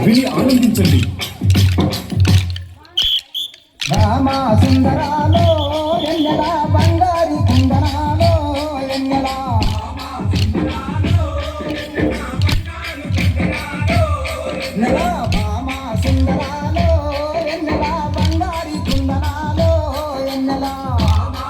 విని ఆనందించండి. రామా సుందరాలో ఎన్నలా బంగారు కుందనాలో ఎన్నలా రామా సుందరాలో ఎన్నలా బంగారు కుందనాలో ఎన్నలా రామా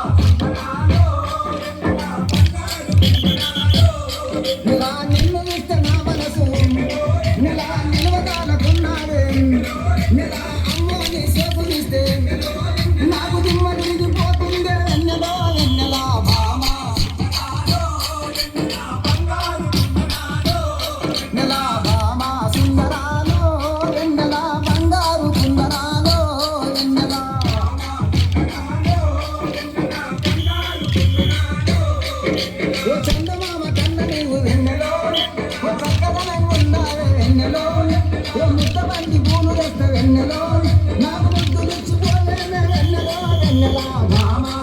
నాకు ముద్దు తెచ్చిపోలే వెన్నెలా వెన్నెలా? మామా.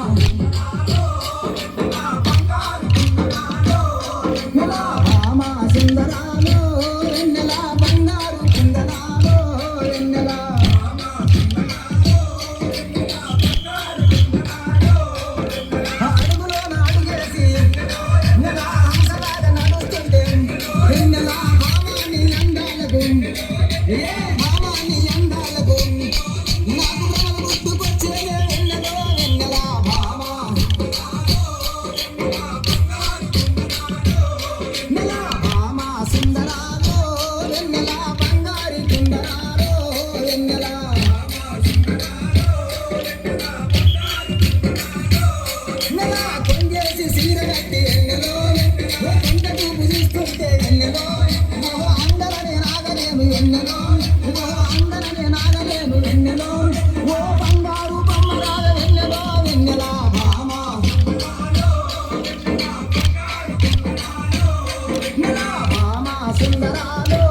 승나라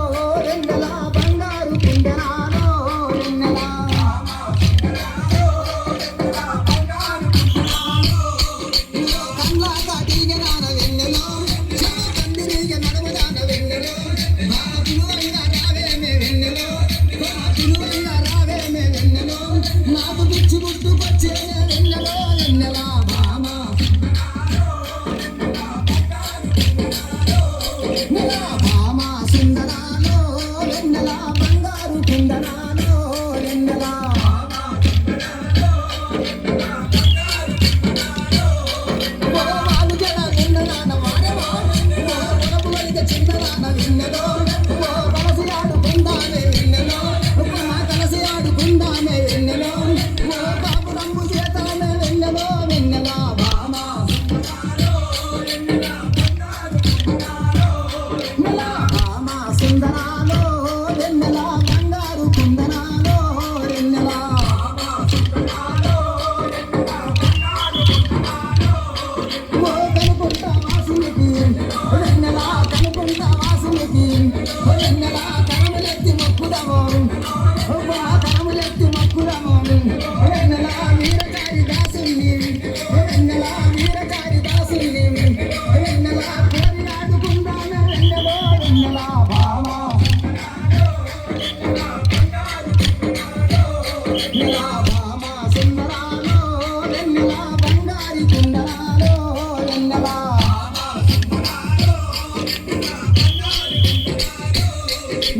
సుందరసుందరా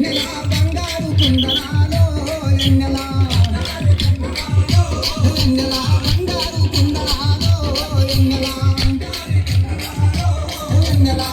నెలా బంగారు కుందరాలో ఎన్నెలా ఎన్నెలా బంగారు కుందరాలో ఎన్నెలా ఎన్నెలా